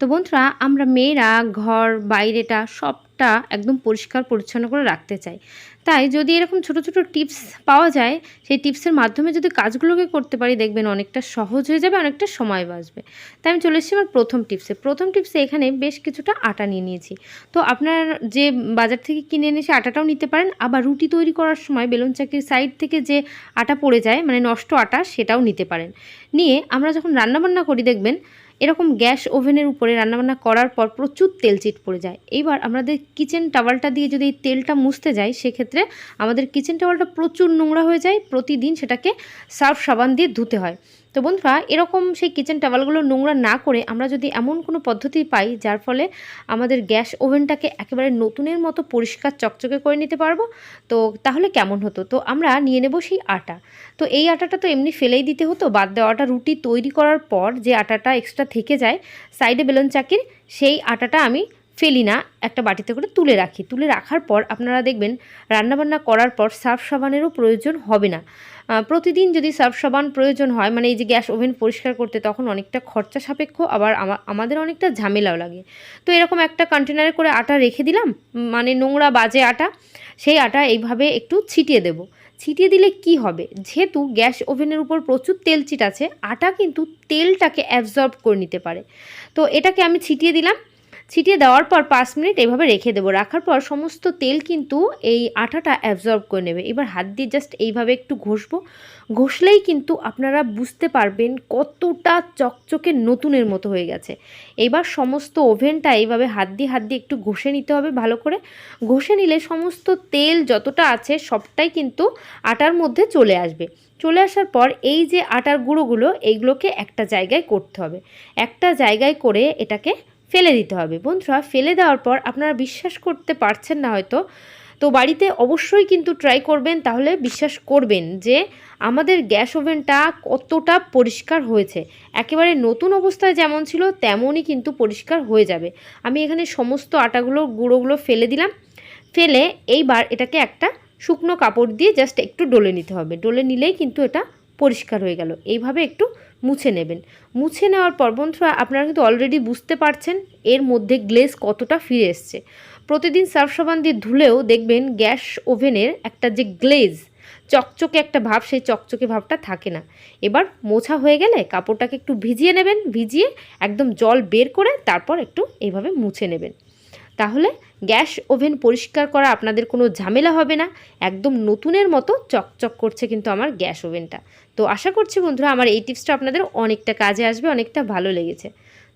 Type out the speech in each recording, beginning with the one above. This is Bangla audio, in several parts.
তো বন্ধুরা, আমরা মেয়েরা, ঘর, বাইরেটা সবটা একদম পরিষ্কার, পরিচ্ছন্ন করে রাখতে চাই। তাই যদি এরকম ছোট ছোট টিপস পাওয়া যায়, সেই টিপসের মাধ্যমে যদি কাজগুলোকে করতে পারি, দেখবেন অনেকটা সহজ হয়ে যাবে, অনেকটা সময় বাঁচবে। তাই আমি চলে এসেছি আমার প্রথম টিপসে। প্রথম টিপসে এখানে বেশ কিছুটা আটা নিয়ে নিয়েছি। তো আপনার যে বাজার থেকে কিনে এনে সে আটাটাও নিতে পারেন। আবার রুটি তৈরি করার সময় বেলুন চাকির সাইড থেকে যে আটা পড়ে যায় মানে নষ্ট আটা, সেটাও নিতে পারেন। নিয়ে আমরা যখন রান্নাবান্না করি, দেখবেন এরকম গ্যাস ওভেনের উপরে রান্নাবান্না করার পর প্রচুর তেল চিট পড়ে যায়। এইবার আমাদের কিচেন টাওয়ালটা দিয়ে যদি এই তেলটা মুছতে যাই, সেক্ষেত্রে আমাদের কিচেন টাওয়ালটা প্রচুর নোংরা হয়ে যায়। প্রতিদিন সেটাকে সার্ফ সাবান দিয়ে ধুতে হয়। তো বন্ধুরা, এরকম সেই কিচেন টাওয়ালগুলো নোংরা না করে আমরা যদি এমন কোনো পদ্ধতি পাই যার ফলে আমাদের গ্যাস ওভেনটাকে একেবারে নতুনের মতো পরিষ্কার চকচকে করে নিতে পারব, তো তাহলে কেমন হতো? তো আমরা নিয়ে নেব সেই আটা। তো এই আটাটা তো এমনি ফেলেই দিতে হতো, বাদ দেওয়াটা রুটি তৈরি করার পর যে আটাটা এক্সট্রা থেকে যায় সাইডে বেলুন চাকির, সেই আটাটা আমি ফেলি না, একটা বাটিতে করে তুলে রাখি। তুলে রাখার পর আপনারা দেখবেন রান্নাবান্না করার পর সার্ফ সাবানেরও প্রয়োজন হবে না। প্রতিদিন যদি সার্ফ সাবান প্রয়োজন হয় মানে এই যে গ্যাস ওভেন পরিষ্কার করতে, তখন অনেকটা খরচা সাপেক্ষ, আবার আমাদের অনেকটা ঝামেলাও লাগে। তো এরকম একটা কন্টেনারে করে আটা রেখে দিলাম মানে নোংরা বাজে আটা, সেই আটা এইভাবে একটু ছিটিয়ে দেবো। ছিটিয়ে দিলে কি হবে? যেহেতু গ্যাস ওভেনের উপর প্রচুর তেল চিট আছে আটা কিন্তু তেলটাকে অ্যাবজর্ব করে নিতে পারে। তো এটাকে আমি ছিটিয়ে দিলাম ছিটিয়ে দেওয়ার পর পাঁচ মিনিট এভাবে রেখে দেবো। রাখার পর সমস্ত তেল কিন্তু এই আটাটা অ্যাবজর্ব করে নেবে। এবার হাত দিয়ে জাস্ট এইভাবে একটু ঘষবো। ঘষলেই কিন্তু আপনারা বুঝতে পারবেন কতটা চকচকে নতুনের মতো হয়ে গেছে। এবার সমস্ত ওভেনটা এইভাবে হাত দিয়ে হাত দিয়ে একটু ঘষে নিতে হবে ভালো করে। ঘষে নিলে সমস্ত তেল যতটা আছে সবটাই কিন্তু আটার মধ্যে চলে আসবে। চলে আসার পর এই যে আটার গুঁড়োগুলো এইগুলোকে একটা জায়গায় করতে হবে। একটা জায়গায় করে এটাকে ফেলে দিতে হবে। বন্ধুরা, ফেলে দেওয়ার পর আপনারা বিশ্বাস করতে পারছেন না হয়তো। তো বাড়িতে অবশ্যই কিন্তু ট্রাই করবেন, তাহলে বিশ্বাস করবেন যে আমাদের গ্যাস ওভেনটা কতটা পরিষ্কার হয়েছে। একেবারে নতুন অবস্থায় যেমন ছিল, তেমনই কিন্তু পরিষ্কার হয়ে যাবে। আমি এখানে সমস্ত আটাগুলো, গুঁড়োগুলো ফেলে দিলাম। ফেলে এইবার এটাকে একটা শুকনো কাপড় দিয়ে জাস্ট একটু ডলে নিতে হবে। ডলে নিলেই কিন্তু এটা পরিষ্কার হয়ে গেল। এইভাবে একটু মুছে নেবেন। মুছে নেওয়ার পর বন্ধুরা, আপনারা কিন্তু অলরেডি বুঝতে পারছেন এর মধ্যে গ্লেজ কতটা ফিরে এসছে। প্রতিদিন সার্ফ সাবান দিয়ে ধুলেও দেখবেন গ্যাস ওভেনের একটা যে গ্লেজ চকচকে একটা ভাব, সেই চকচকে ভাবটা থাকে না। এবার মোছা হয়ে গেলে কাপড়টাকে একটু ভিজিয়ে নেবেন, ভিজিয়ে একদম জল বের করে তারপর একটু এইভাবে মুছে নেবেন। তাহলে গ্যাস ওভেন পরিষ্কার করা আপনাদের কোনো ঝামেলা হবে না। একদম নতুনের মতো চকচক করছে কিন্তু আমার গ্যাস ওভেনটা। তো আশা করছি বন্ধুরা আমার এই টিপসটা আপনাদের অনেকটা কাজে আসবে, অনেকটা ভালো লেগেছে।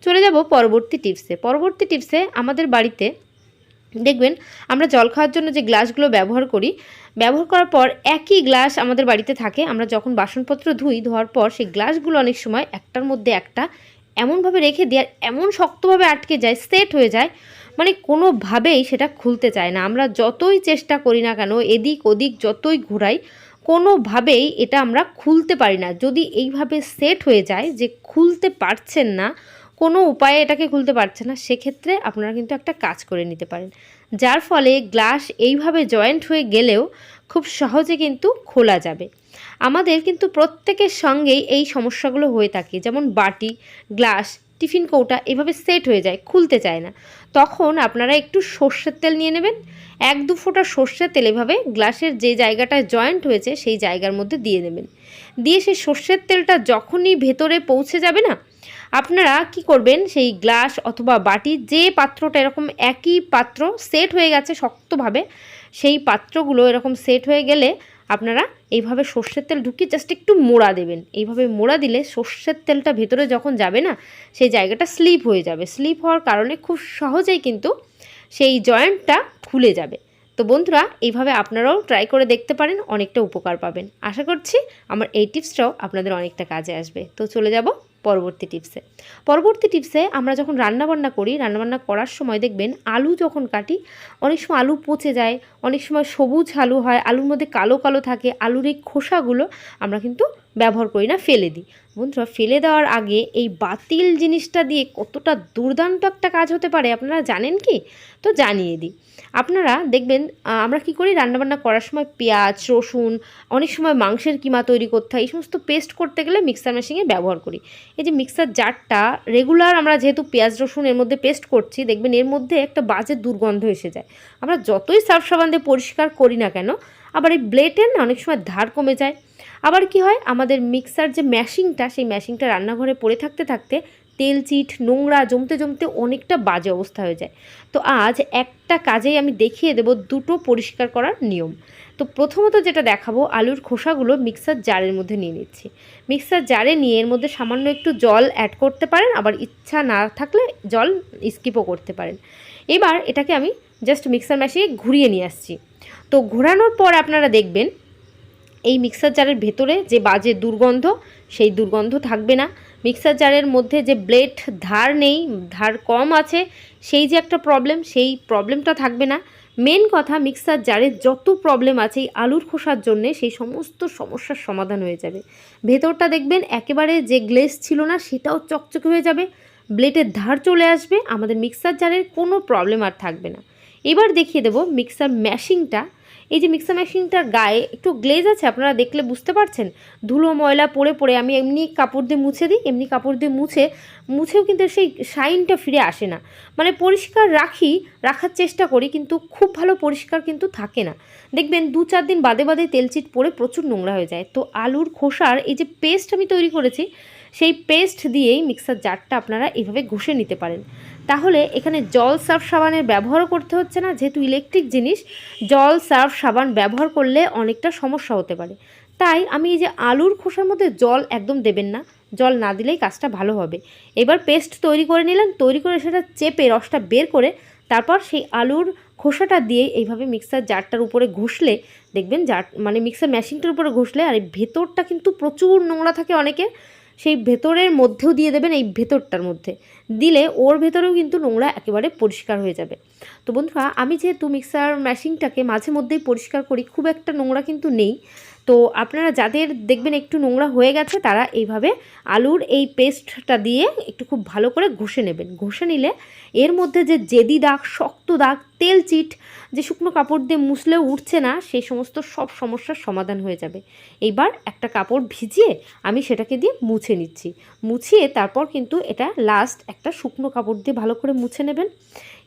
চলে যাব পরবর্তী টিপসে পরবর্তী টিপসে আমাদের বাড়িতে দেখবেন আমরা জল খাওয়ার জন্য যে গ্লাসগুলো ব্যবহার করি, ব্যবহার করার পর একই গ্লাস আমাদের বাড়িতে থাকে। আমরা যখন বাসনপত্র ধুই, ধোয়ার পর সেই গ্লাসগুলো অনেক সময় একটার মধ্যে একটা এমনভাবে রেখে দিয়ে আর এমন শক্তভাবে আটকে যায়, সেট হয়ে যায় মানে কোনোভাবেই সেটা খুলতে চায় না। আমরা যতই চেষ্টা করি না কেন, এদিক ওদিক যতই ঘোরাই, কোনোভাবেই এটা আমরা খুলতে পারি না। যদি এইভাবে সেট হয়ে যায় যে খুলতে পারছেন না, কোনো উপায়ে এটাকে খুলতে পারছে না, সেক্ষেত্রে আপনারা কিন্তু একটা কাজ করে নিতে পারেন। যার ফলে গ্লাস এইভাবে জয়েন্ট হয়ে গেলেও খুব সহজে কিন্তু খোলা যাবে। আমাদের কিন্তু প্রত্যেকের সঙ্গেই এই সমস্যাগুলো হয়ে থাকে। যেমন বাটি, গ্লাস টিফিন কৌটা এভাবে সেট হয়ে যায়, খুলতে চায় না। তখন আপনারা একটু সর্ষের তেল নিয়ে নেবেন। এক দু ফোঁটা সর্ষের তেল এভাবে গ্লাসের যে জায়গাটায় জয়েন্ট হয়েছে সেই জায়গার মধ্যে দিয়ে নেবেন। দিয়ে সেই সর্ষের তেলটা যখনই ভেতরে পৌঁছে যাবে না, আপনারা কি করবেন? সেই গ্লাস অথবা বাটি যে পাত্রটা এরকম একই পাত্র সেট হয়ে গেছে শক্তভাবে, সেই পাত্রগুলো এরকম সেট হয়ে গেলে আপনারা এইভাবে সর্ষের তেল ঢুকিয়ে জাস্ট একটু মোড়া দেবেন। এইভাবে মোড়া দিলে সর্ষের তেলটা ভেতরে যখন যাবে না, সেই জায়গাটা স্লিপ হয়ে যাবে। স্লিপ হওয়ার কারণে খুব সহজেই কিন্তু সেই জয়েন্টটা খুলে যাবে। তো বন্ধুরা, এইভাবে আপনারাও ট্রাই করে দেখতে পারেন, অনেকটা উপকার পাবেন। আশা করছি আমার এই টিপসটাও আপনাদের অনেকটা কাজে আসবে। তো চলে যাব পরবর্তী টিপসে। পরবর্তী টিপসে আমরা যখন রান্নাবান্না করি, রান্নাবান্না করার সময় দেখবেন আলু যখন কাটি, অনেক সময় আলু পচে যায়, অনেক সময় সবুজ আলু হয়, আলুর মধ্যে কালো কালো থাকে, আলুর এই খোসাগুলো আমরা কিন্তু ব্যবহার করি না, ফেলে দিই। বন্ধুরা, ফেলে দেওয়ার আগে এই বাতিল জিনিসটা দিয়ে কতটা দুর্দান্ত একটা কাজ হতে পারে আপনারা জানেন কি? তো জানিয়ে দিই। আপনারা দেখবেন আমরা কি করি? রান্নাবান্না করার সময় পেঁয়াজ, রসুন, অনেক সময় মাংসের কিমা তৈরি করতে হয়, এই সমস্ত পেস্ট করতে গেলে মিক্সার মেশিনে ব্যবহার করি। এই যে মিক্সার জারটা রেগুলার আমরা যেহেতু পেঁয়াজ, রসুন এর মধ্যে পেস্ট করছি, দেখবেন এর মধ্যে একটা বাজে দুর্গন্ধ এসে যায়। আমরা যতই সার্ফ সাবান দিয়ে পরিষ্কার করি না কেন, আবার এই ব্লেডের না অনেক সময় ধার কমে যায়। আবার কি হয়? আমাদের মিক্সার যে ম্যাশিংটা সেই ম্যাশিংটা রান্নাঘরে পড়ে থাকতে থাকতে তেল, চিট, নোংরা, জমতে জমতে অনেকটা বাজে অবস্থা হয়ে যায়। তো আজ একটা কাজেই আমি দেখিয়ে দেব দুটো পরিষ্কার করার নিয়ম। তো প্রথমত যেটা দেখাবো, আলুর খোসাগুলো মিক্সার জারের মধ্যে নিয়ে নিচ্ছি। মিক্সার জারে নিয়ে এর মধ্যে সামান্য একটু জল অ্যাড করতে পারেন, আবার ইচ্ছা না থাকলে জল স্কিপও করতে পারেন। এবার এটাকে আমি জাস্ট মিক্সার মেশিনে ঘুরিয়ে নিয়ে আসছি। তো ঘোরানোর পর আপনারা দেখবেন এই মিক্সার জারের ভেতরে যে বাজে দুর্গন্ধ, সেই দুর্গন্ধ থাকবে না। মিক্সার জারের মধ্যে যে ব্লেড ধার নেই, ধার কম আছে, সেই যে একটা প্রবলেম সেই প্রবলেমটা থাকবে না। মেন কথা, মিক্সার জারের যত প্রবলেম আছে এই আলুর খোসার জন্য, সেই সমস্ত সমস্যার সমাধান হয়ে যাবে। ভেতরটা দেখবেন একেবারে যে গ্লেস ছিল না, সেটাও চকচকে হয়ে যাবে। ব্লেডের ধার চলে আসবে, আমাদের মিক্সার জারের কোনো প্রবলেম আর থাকবে না। এবার দেখিয়ে দেবো মিক্সার ম্যাশিংটা এই যে মিক্সার মেশিনটার গায়ে একটু গ্লেজ আছে, আপনারা দেখলে বুঝতে পারছেন। ধুলো, ময়লা পড়ে পড়ে আমি এমনি কাপড় দিয়ে মুছে দিই, এমনি কাপড় দিয়ে মুছে, মুছেও কিন্তু সেই শাইনটা ফিরে আসে না। মানে পরিষ্কার রাখি, রাখার চেষ্টা করি, কিন্তু খুব ভালো পরিষ্কার কিন্তু থাকে না। দেখবেন দু চার দিন বাদে বাদে তেলচিট পড়ে প্রচুর নোংরা হয়ে যায়। তো আলুর খোসার এই যে পেস্ট আমি তৈরি করেছি, সেই পেস্ট দিয়েই মিক্সার জারটা আপনারা এইভাবে ঘষে নিতে পারেন। তাহলে এখানে জল সার্ফ সাবানের ব্যবহারও করতে হচ্ছে না। যেহেতু ইলেকট্রিক জিনিস, জল সার্ফ সাবান ব্যবহার করলে অনেকটা সমস্যা হতে পারে। তাই আমি এই যে আলুর খোসার মধ্যে জল একদম দেবেন না। জল না দিলেই কাজটা ভালো হবে। এবার পেস্ট তৈরি করে নিলেন, তৈরি করে সেটা চেপে রসটা বের করে তারপর সেই আলুর খোসাটা দিয়ে এইভাবে মিক্সার জারটার উপরে ঘষলে, দেখবেন জার মানে মিক্সার মেশিনটার উপরে ঘষলে আর এই ভেতরটা কিন্তু প্রচুর নোংরা থাকে অনেকে, সেই ভেতরের মধ্যেও দিয়ে দেবেন এই ভেতরটার মধ্যে। দিলে ওর ভেতরেও কিন্তু নোংরা একেবারে পরিষ্কার হয়ে যাবে। তো বন্ধুরা, আমি যেহেতু মিক্সার মেশিনটাকে মাঝে মধ্যেই পরিষ্কার করি, খুব একটা নোংরা কিন্তু নেই। তো আপনারা যাদের দেখবেন একটু নোংরা হয়ে গেছে, তারা এইভাবে আলুর এই পেস্টটা দিয়ে একটু খুব ভালো করে ঘষে নেবেন। ঘষে নিলে এর মধ্যে যে জেদি দাগ, শক্ত দাগ, তেল চিট, যে শুকনো কাপড় দিয়ে মুছলেও উঠছে না সেই সমস্ত সব সমস্যার সমাধান হয়ে যাবে। এইবার একটা কাপড় ভিজিয়ে আমি সেটাকে দিয়ে মুছে নিচ্ছি। মুছিয়ে তারপর কিন্তু এটা লাস্ট একটা শুকনো কাপড় দিয়ে ভালো করে মুছে নেবেন।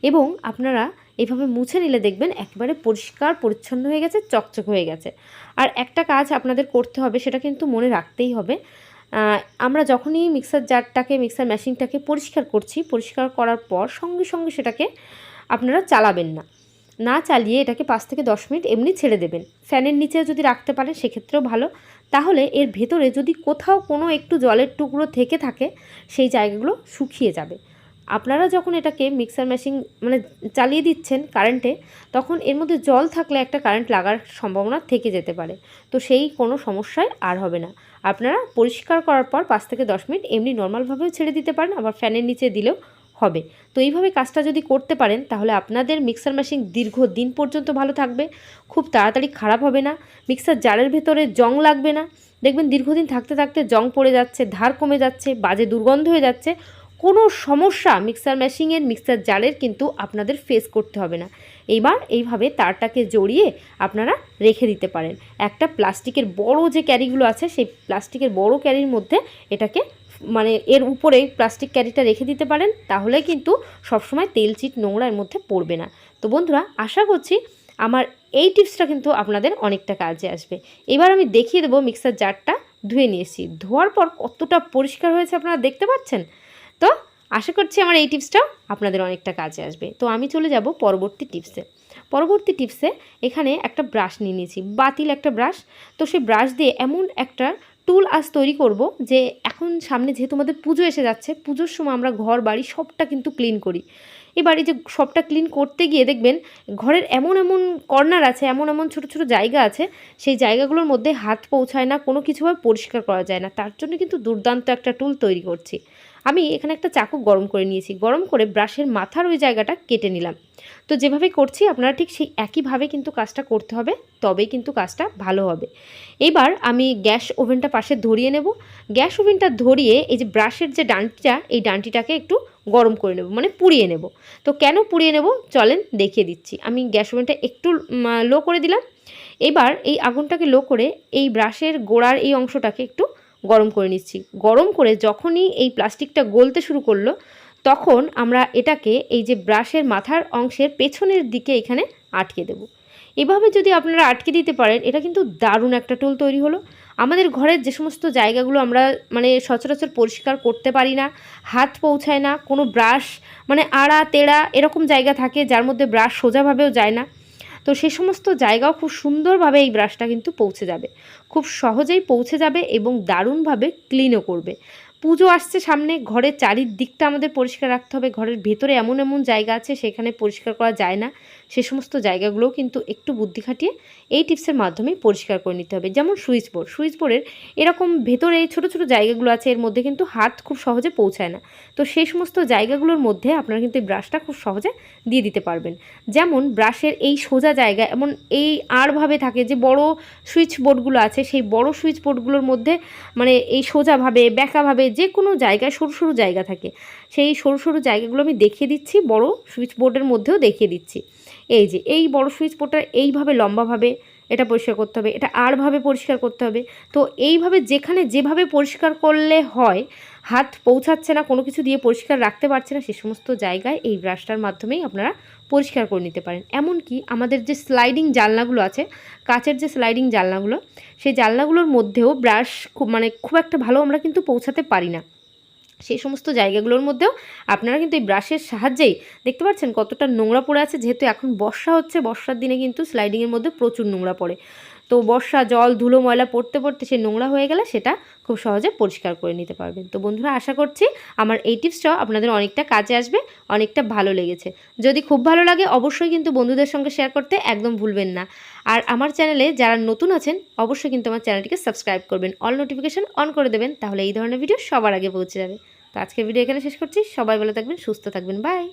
এবং আপনারা এইভাবে মুছে নিলে দেখবেন একেবারে পরিষ্কার, পরিচ্ছন্ন হয়ে গেছে, চকচক হয়ে গেছে। আর একটা কাজ আপনাদের করতে হবে, সেটা কিন্তু মনে রাখতেই হবে। আমরা যখনই মিক্সার জারটাকে মিক্সার মেশিনটাকে পরিষ্কার করছি, পরিষ্কার করার পর সঙ্গে সঙ্গে সেটাকে আপনারা চালাবেন না। না চালিয়ে এটাকে পাঁচ থেকে দশ মিনিট এমনি ছেড়ে দেবেন। ফ্যানের নিচে যদি রাখতে পারেন, সেক্ষেত্রেও ভালো। তাহলে এর ভেতরে যদি কোথাও কোনো একটু জলের টুকরো থেকে থাকে, সেই জায়গাগুলো শুকিয়ে যাবে। আপনারা যখন এটাকে মিক্সার মেশিন মানে চালিয়ে দিচ্ছেন কারেন্টে তখন এর মধ্যে জল থাকলে একটা কারেন্ট লাগার সম্ভাবনা থেকে যেতে পারে। তো সেই কোনো সমস্যায় আর হবে না। আপনারা পরিষ্কার করার পর পাঁচ থেকে দশ মিনিট এমনি নর্মালভাবেও ছেড়ে দিতে পারেন, আবার ফ্যানের নিচে দিলেও হবে। তো এইভাবে কাজটা যদি করতে পারেন, তাহলে আপনাদের মিক্সার মেশিন দীর্ঘ দিন পর্যন্ত ভালো থাকবে। খুব তাড়াতাড়ি খারাপ হবে না। মিক্সার জারের ভেতরে জং লাগবে না। দেখবেন দীর্ঘদিন থাকতে থাকতে জং পড়ে যাচ্ছে, ধার কমে যাচ্ছে, বাজে দুর্গন্ধ হয়ে যাচ্ছে। কোনো সমস্যা মিক্সার মেশিনের মিক্সার জালের কিন্তু আপনাদের ফেস করতে হবে না। এইবার এইভাবে তারটাকে জড়িয়ে আপনারা রেখে দিতে পারেন। একটা প্লাস্টিকের বড় যে ক্যারিগুলো আছে, সেই প্লাস্টিকের বড় ক্যারির মধ্যে এটাকে মানে এর উপরে প্লাস্টিক ক্যারিটা রেখে দিতে পারেন, তাহলে কিন্তু সবসময় তেল চিট নোংরা এর মধ্যে পড়বে না। তো বন্ধুরা, আশা করছি আমার এই টিপসটা কিন্তু আপনাদের অনেকটা কাজে আসবে। এবার আমি দেখিয়ে দেবো মিক্সার জারটা ধুয়ে নিয়েছি। ধোয়ার পর কতটা পরিষ্কার হয়েছে আপনারা দেখতে পাচ্ছেন? তো আশা করছি আমার এই টিপসটাও আপনাদের অনেকটা কাজে আসবে। তো আমি চলে যাব পরবর্তী টিপসে পরবর্তী টিপসে এখানে একটা ব্রাশ নিয়ে নিয়েছি, বাতিল একটা ব্রাশ তো সেই ব্রাশ দিয়ে এমন একটা টুল আজ তৈরি করব যে এখন সামনে যেহেতু আমাদের পুজো এসে যাচ্ছে, পুজোর সময় আমরা ঘর, বাড়ি সবটা কিন্তু ক্লিন করি। এবার এই যে সবটা ক্লিন করতে গিয়ে দেখবেন ঘরের এমন এমন কর্নার আছে, এমন এমন ছোট ছোট জায়গা আছে, সেই জায়গাগুলোর মধ্যে হাত পৌঁছায় না, কোনো কিছুভাবে পরিষ্কার করা যায় না। তার জন্য কিন্তু দুর্দান্ত একটা টুল তৈরি করছি। আমি এখানে একটা চাকু গরম করে নিয়েছি। গরম করে ব্রাশের মাথার ওই জায়গাটা কেটে নিলাম। তো যেভাবে করছি, আপনারা ঠিক সেই একইভাবে কিন্তু কাজটা করতে হবে, তবেই কিন্তু কাজটা ভালো হবে। এবার আমি গ্যাস ওভেনটা পাশে ধরিয়ে নেব। গ্যাস ওভেনটা ধরিয়ে এই যে ব্রাশের যে ডান্টিটা, এই ডান্টিটাকে একটু গরম করে নেব মানে পুড়িয়ে নেব। তো কেন পুড়িয়ে নেব? চলেন দেখিয়ে দিচ্ছি। আমি গ্যাস ওভেনটা একটু লো করে দিলাম। এবার এই আগুনটাকে লো করে এই ব্রাশের গোড়ার এই অংশটাকে একটু গরম করে নিচ্ছি। গরম করে যখনই এই প্লাস্টিকটা গলতে শুরু করল, তখন আমরা এটাকে এই যে ব্রাশের মাথার অংশের পেছনের দিকে এখানে আটকে দেব। এভাবে যদি আপনারা আটকে দিতে পারেন, এটা কিন্তু দারুণ একটা টুল তৈরি হলো। আমাদের ঘরের যে সমস্ত জায়গাগুলো আমরা মানে সচরাচর পরিষ্কার করতে পারি না, হাত পৌঁছায় না, কোনো ব্রাশ মানে আড়া তেড়া এরকম জায়গা থাকে যার মধ্যে ব্রাশ সোজাভাবেও যায় না। তো সে সমস্ত জায়গাও খুব সুন্দরভাবে এই ব্রাশটা কিন্তু পৌঁছে যাবে। খুব সহজেই পৌঁছে যাবে এবং দারুণভাবে ক্লিনও করবে। পুজো আসছে সামনে, ঘরের চারিদিকটা আমাদের পরিষ্কার রাখতে হবে। ঘরের ভেতরে এমন এমন জায়গা আছে, সেখানে পরিষ্কার করা যায় না। সে সমস্ত জায়গাগুলোও কিন্তু একটু বুদ্ধি খাটিয়ে এই টিপসের মাধ্যমে পরিষ্কার করে নিতে হবে। যেমন সুইচ বোর্ড। সুইচ বোর্ডের এরকম ভেতরে এই ছোটো ছোটো জায়গাগুলো আছে, এর মধ্যে কিন্তু হাত খুব সহজে পৌঁছায় না। তো সেই সমস্ত জায়গাগুলোর মধ্যে আপনারা কিন্তু এই ব্রাশটা খুব সহজে দিয়ে দিতে পারবেন। যেমন ব্রাশের এই সোজা জায়গা, এমন এই আরভাবে থাকে যে বড় সুইচ বোর্ডগুলো আছে, সেই বড় সুইচ বোর্ডগুলোর মধ্যে মানে এই সোজাভাবে ব্যাকাভাবে যে কোনো জায়গায়, সরু সরু জায়গা থাকে। সেই সরু সরু জায়গাগুলো আমি দেখিয়ে দিচ্ছি, বড় সুইচ বোর্ডের মধ্যেও দেখিয়ে দিচ্ছি। এই যে, এই বড় সুইচ বোর্ডটা এইভাবে লম্বাভাবে এটা পরিষ্কার করতে হবে, এটা আরভাবে পরিষ্কার করতে হবে। তো এইভাবে যেখানে যেভাবে পরিষ্কার করলে হয়, হাত পৌঁছাচ্ছে না, কোনো কিছু দিয়ে পরিষ্কার রাখতে পারছে না, সে সমস্ত জায়গায় এই ব্রাশটার মাধ্যমেই আপনারা পরিষ্কার করে নিতে পারেন। এমনকি আমাদের যে স্লাইডিং জানলাগুলো আছে, কাচের যে স্লাইডিং জানলাগুলো, সেই জানলাগুলোর মধ্যেও ব্রাশ খুব মানে খুব একটা ভালো আমরা কিন্তু পৌঁছাতে পারি না। সেই সমস্ত জায়গাগুলোর মধ্যেও আপনারা কিন্তু এই ব্রাশের সাহায্যেই দেখতে পাচ্ছেন কতটা নোংরা পড়ে আছে, যেহেতু এখন বর্ষা হচ্ছে, বর্ষার দিনে কিন্তু স্লাইডিংয়ের মধ্যে প্রচুর নোংরা পড়ে। তো বর্ষা, জল, ধুলো, ময়লা পড়তে পড়তে সে নোংরা হয়ে গেলে সেটা খুব সহজে পরিষ্কার করে নিতে পারবেন। তো বন্ধুরা, আশা করছি আমার এই টিপসটাও আপনাদের অনেকটা কাজে আসবে, অনেকটা ভালো লেগেছে। যদি খুব ভালো লাগে, অবশ্যই কিন্তু বন্ধুদের সঙ্গে শেয়ার করতে একদম ভুলবেন না। আর আমার চ্যানেলে যারা নতুন আছেন, অবশ্যই কিন্তু আমার চ্যানেলটিকে সাবস্ক্রাইব করবেন, অল নোটিফিকেশান অন করে দেবেন, তাহলে এই ধরনের ভিডিও সবার আগে পৌঁছে যাবে। তো আজকের ভিডিও এখানে শেষ করছি, সবাই ভালো থাকবেন, সুস্থ থাকবেন, বাই!